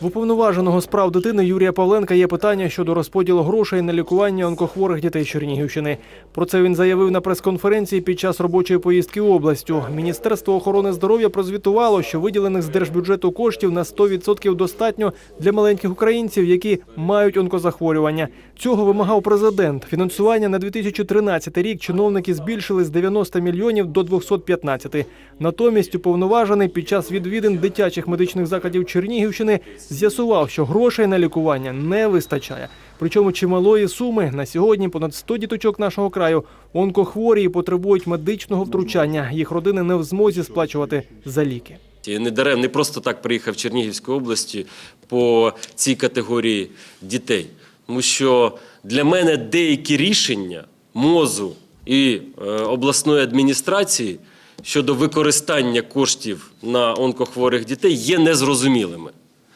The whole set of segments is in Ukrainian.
В уповноваженого справ дитини Юрія Павленка є питання щодо розподілу грошей на лікування онкохворих дітей Чернігівщини. Про це він заявив на прес-конференції під час робочої поїздки областю. Міністерство охорони здоров'я прозвітувало, що виділених з держбюджету коштів на 100% достатньо для маленьких українців, які мають онкозахворювання. Цього вимагав президент. Фінансування на 2013 рік чиновники збільшили з 90 мільйонів до 215. Натомість уповноважений під час відвідин дитячих медичних закладів Чернігівщини з'ясував, що грошей на лікування не вистачає. Причому чималої суми на сьогодні понад 100 діточок нашого краю онкохворі і потребують медичного втручання. Їх родини не в змозі сплачувати за ліки. Я не дарем, не просто так приїхав в Чернігівську області по цій категорії дітей. Тому що для мене деякі рішення МОЗу і е, обласної адміністрації щодо використання коштів на онкохворих дітей є незрозумілими.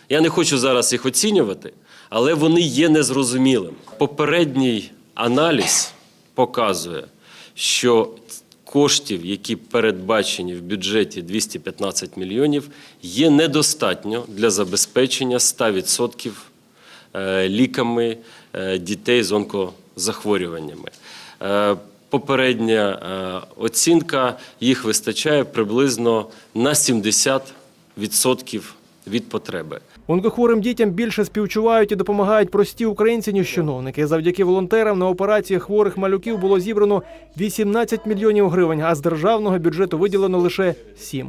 Я не хочу зараз їх оцінювати, але вони є незрозумілими. Попередній аналіз показує, що коштів, які передбачені в бюджеті 215 мільйонів, є недостатньо для забезпечення 100% е, ліками е, дітей з онкозахворюваннями. Е, Попередня оцінка їх вистачає приблизно на 70% від потреби. Онкохворим дітям більше співчувають і допомагають прості українці, ніж чиновники. Завдяки волонтерам на операції хворих малюків було зібрано 18 мільйонів гривень, а з державного бюджету виділено лише 7.